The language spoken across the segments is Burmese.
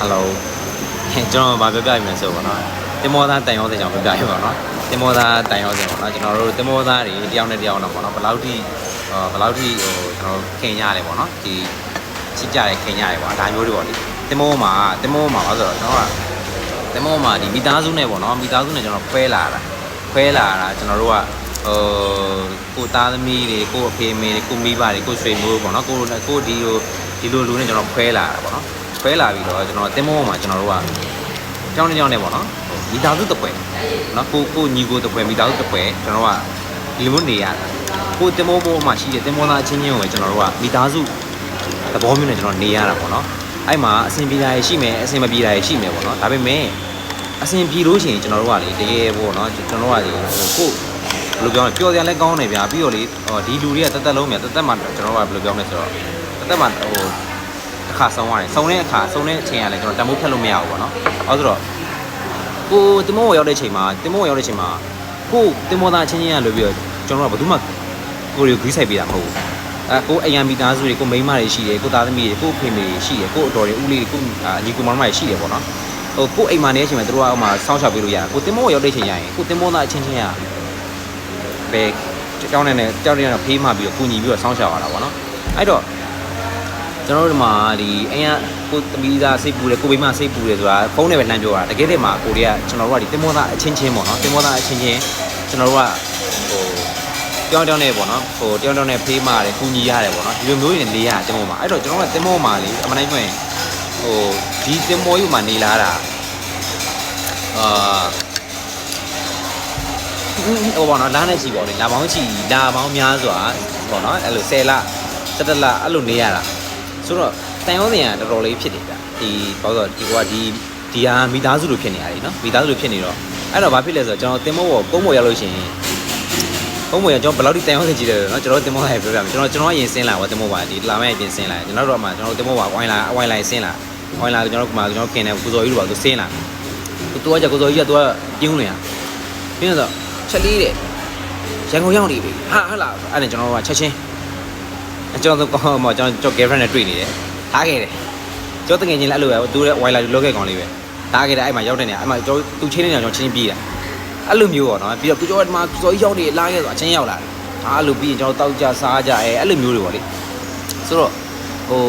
Hello ကျွန်တော်ဗာပြောပြရမယ်ဆိုပါတော့တင်မောသားတန်ရောစင်ကြောင့်ပြောပြရပါတော့တင်မောသားတန်ရောစင်ပေါ့နော်ကျွန်တော်တို့တင်မောသားတွေတယောက်နဲ့တယောက်တော့ပေါ့နော်ဘယ်လောက်ထိဘယ်လောက်ထိဟိုကျွန်တော်ခင်ရတယ်ပေါ့နော်ဒီချစ်ကြတယ်ခင်ရတယ်ပေါ့ဒါမျိုးတွေပေါ့လေတင်မောမှာတင်မောမှာဆိုတော့ကျွန်တော်ကတင်မောမှာဒီမိသားစုနဲ့ပေါ့နော်မိသားစုနဲ့ကျွန်တော်ဖွဲလာတာဖွဲလာတာကျွန်တော်တို့ကဟိုကိုသားသမီးတွေကိုအဖေမေတွေကိုမိဘတွေကိုဆွေမျိုးပေါ့နော်ကိုကိုဒီလိုဒီလိုလူနဲ့ကျွန်တော်ဖွဲလာတာပေါ့နော် ဖွဲလာပြီးတော့ကျွန်တော်တင်းမောမှာကျွန်တော်တို့ကကြောင်းတစ်ကြောင်းနဲ့ပေါ့နော်မိသားစုတစ်ပွဲနော်ကိုကိုညီကိုတစ်ပွဲမိသားစုတစ်ပွဲကျွန်တော်တို့ကဒီလိုမျိုးနေရတာကိုတင်းမောပေါ်မှာရှိတဲ့တင်းမောသားအချင်းချင်းကိုပဲကျွန်တော်တို့ကမိသားစုသဘောမျိုးနဲ့ကျွန်တော်နေရတာပေါ့နော်အဲ့မှာအဆင်ပြေတာရှိမယ်အဆင်မပြေတာရှိမယ်ပေါ့နော်ဒါပေမဲ့အဆင်ပြေလို့ရှိရင်ကျွန်တော်တို့ကလေတကယ်ပေါ့နော်ကျွန်တော်တို့ကလေဟိုကိုဘယ်လိုပြောလဲပျော်စရာလည်းကောင်းတယ်ဗျာပြီးတော့လေဟိုဒီလူတွေကတက်တက်လုံးမြတ်တက်တက်မှကျွန်တော်တို့ကဘယ်လိုပြောမလဲဆိုတော့တက်တက်မှဟို အခါဆုံးရတယ်ဆုံးတဲ့အခါဆုံးတဲ့အချိန်ကလည်းကျွန်တော်တမိုးဖြတ်လို့မရဘူးပေါ့နော်အဲဆိုတော့ကိုတင်မောရောက်တဲ့အချိန်မှာတင်မောရောက်တဲ့အချိန်မှာကိုတင်မောသားအချင်းချင်းရလို့ပြီးတော့ကျွန်တော်ကဘယ်သူမှကိုရီကိုဂိဆိုင်ပေးတာမဟုတ်ဘူးအဲကိုအယံမိသားစုတွေကိုမိန်းမတွေရှိတယ်ကိုသားသမီးတွေကိုဖေမေတွေရှိတယ်ကိုအတော်တွေဦးလေးတွေကိုညီကိုမောင်မတွေရှိတယ်ပေါ့နော်ဟိုကိုအိမ်မှာနေတဲ့အချိန်မှာတို့ကဟိုမှာစောင့်ရှောက်ပေးလို့ရတယ်ကိုတင်မောရောက်တဲ့အချိန်ရရင်ကိုတင်မောသားအချင်းချင်းရပဲကြောင်းနေနဲ့ကြောင်းနေနဲ့ဖေးမှပြီးတော့ကူညီပြီးတော့စောင့်ရှောက်ရတာပေါ့နော်အဲ့တော့ ကျွန်တော်တို့ဒီမှာဒီအိမ်ကကိုသမီးသားစိတ်ပူတယ်ကိုမိမစိတ်ပူတယ်ဆိုတာဖုန်းနဲ့ပဲလှမ်းပြောတာတကယ်တည်းမှာကိုတွေကကျွန်တော်တို့ကဒီတင်မောသားအချင်းချင်းပေါ့နော်တင်မောသားအချင်းချင်းကျွန်တော်တို့ကဟိုတောင်းတောင်းနေပေါ့နော်ဟိုတောင်းတောင်းနေဖေးမာတယ်ကူညီရတယ်ပေါ့နော်ဒီလိုမျိုးတွေနေရတင်မောမှာအဲ့တော့ကျွန်တော်ကတင်မောမှာလေအမှန်တိုင်းပြောရင်ဟိုဒီတင်မောယူမှာနေလာတာအာဟိုပေါ့နော်လာနေချီပေါ့လေလာပေါင်းချီလာပေါင်းများစွာပေါ့နော်အဲ့လို10လ17လအဲ့လိုနေရတာ ဆိုတော့တန်ရောစင်ကတော်တော်လေးဖြစ်နေကြဒီဘာလို့ဆိုတော့ဒီကွာဒီဒီဟာမိသားစုလိုဖြစ်နေရတယ်နော်မိသားစုလိုဖြစ်နေတော့အဲ့တော့ဘာဖြစ်လဲဆိုတော့ကျွန်တော်တင်မောပေါ်ကုန်းပေါ်ရောက်လို့ရှိရင်ကုန်းပေါ်ရောက်ကျွန်တော်ဘယ်လောက်ထိတန်ရောစင်ကြည့်တယ်နော်ကျွန်တော်တင်မောလိုက်ပြောပြမယ်ကျွန်တော်ကျွန်တော်အရင်ဆင်းလာပါတင်မောပါဒီလာမဲ့ပြင်ဆင်းလာကျွန်တော်တို့မှကျွန်တော်တင်မောပါဝိုင်းလာဝိုင်းလာဆင်းလာဝိုင်းလာကျွန်တော်ကမှကျွန်တော်ခင်တယ်ကိုစော်ကြီးတို့ပါသူဆင်းလာသူကကြကိုစော်ကြီးကသူကပြင်းနေရပြင်းတော့ချက်လေးတဲ့ရန်ကုန်ရောက်နေပြီဟာဟလာအဲ့ဒါကျွန်တော်ကချက်ချင်း ကျွန်တော်ကောင်းမှကျွန်တော်ကျွန်တော် girlfriend နဲ့တွေ့နေတယ်ထားခဲ့တယ်ကျွန်တော်တကယ်ချင်းလည်းအဲ့လိုပဲသူလည်း wire လောခဲ့ကောင်လေးပဲထားခဲ့တယ်အဲ့မှာရောက်တဲ့နေအဲ့မှာကျွန်တော်သူချင်းနေတာကျွန်တော်ချင်းပြေးတာအဲ့လိုမျိုးပေါ့နော်ပြီးတော့ကိုကျော်ကဒီမှာစော်ရောက်နေလာခဲ့ဆိုအချင်းရောက်လာတယ်အားလိုပြီးရင်ကျွန်တော်တောက်ကြစားကြအဲအဲ့လိုမျိုးတွေပေါ့လေဆိုတော့ဟို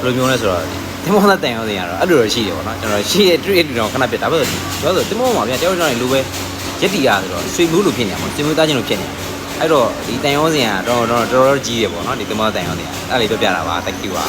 ဘယ်လိုမျိုးလဲဆိုတော့တင်မောနဲ့တန်ရောတင်ရတော့အဲ့လိုတော့ရှိတယ်ပေါ့နော်ကျွန်တော်ရှိတဲ့ treat တွေတော့ခဏပြတ်ဒါပဲဆိုတော့တင်မောမှာဗျာတယောက်တယောက်နေလိုပဲရက်တီရဆိုတော့ဆွေမျိုးလိုဖြစ်နေမှာဆွေမျိုးသားချင်းလိုဖြစ်နေ အဲ့တော့ဒီတန်ရောစင်ကတော့တော့တော်တော်ကြီးတယ်ပေါ့နော်ဒီတင်မောတန်ရောတင်အဲ့လေးပြောပြတာပါ thank you ပါ